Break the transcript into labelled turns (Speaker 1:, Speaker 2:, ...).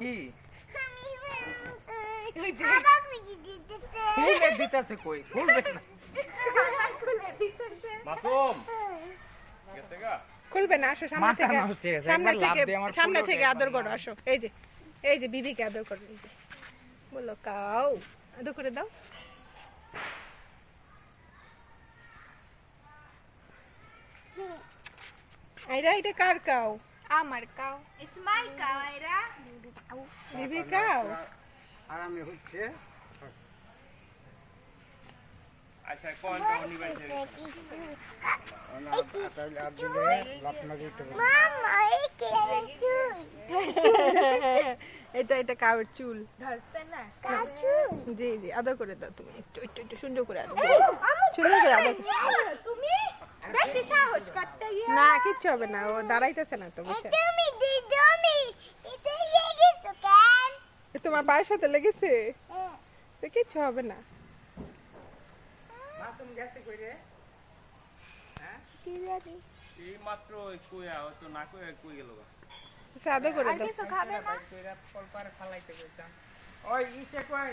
Speaker 1: কি?
Speaker 2: ওই
Speaker 1: দিতেছে কই? খুলবে না।
Speaker 3: মাসুম। গেছে গা?
Speaker 4: খুলবে না আসো সামনে থেকে।
Speaker 1: নষ্ট গেছে,
Speaker 4: সামনে থেকে সামনে থেকে আদর করো আসো। এই যে এই যে বিবিকে আদর করো এই যে। বলো কাউ আদর করে দাও। আইরা এটা কার কাউ
Speaker 2: আমার cow it's my cow Aira
Speaker 4: Bibi cow
Speaker 5: আরামে হচ্ছে
Speaker 3: আচ্ছা কোন নিবাইছে
Speaker 4: এটা এটা কাউর চুল
Speaker 2: ধরতে না
Speaker 4: জি জি আদর করে দাও তুমি একটু একটু সুন্দর করে করো। সুন্দর করে।
Speaker 2: তুমি বেশি সাহস করতে গিয়ে
Speaker 4: না কিচ্ছু হবে না ও দাঁড়াইতেছে না তো বসে। এ তোমার পায়ের সাথে লেগেছে? তো কিচ্ছু হবে না।
Speaker 1: মাসুম গেছে কই রে
Speaker 3: এই মাত্র কইয়া হয়তো না কইয়া কই গেল
Speaker 4: আদর করে
Speaker 2: আর
Speaker 4: দাও।
Speaker 2: কিছু খাবে না?
Speaker 1: কইরা কলপারে ফালাইতে কইতাম। ওই ইসে কই?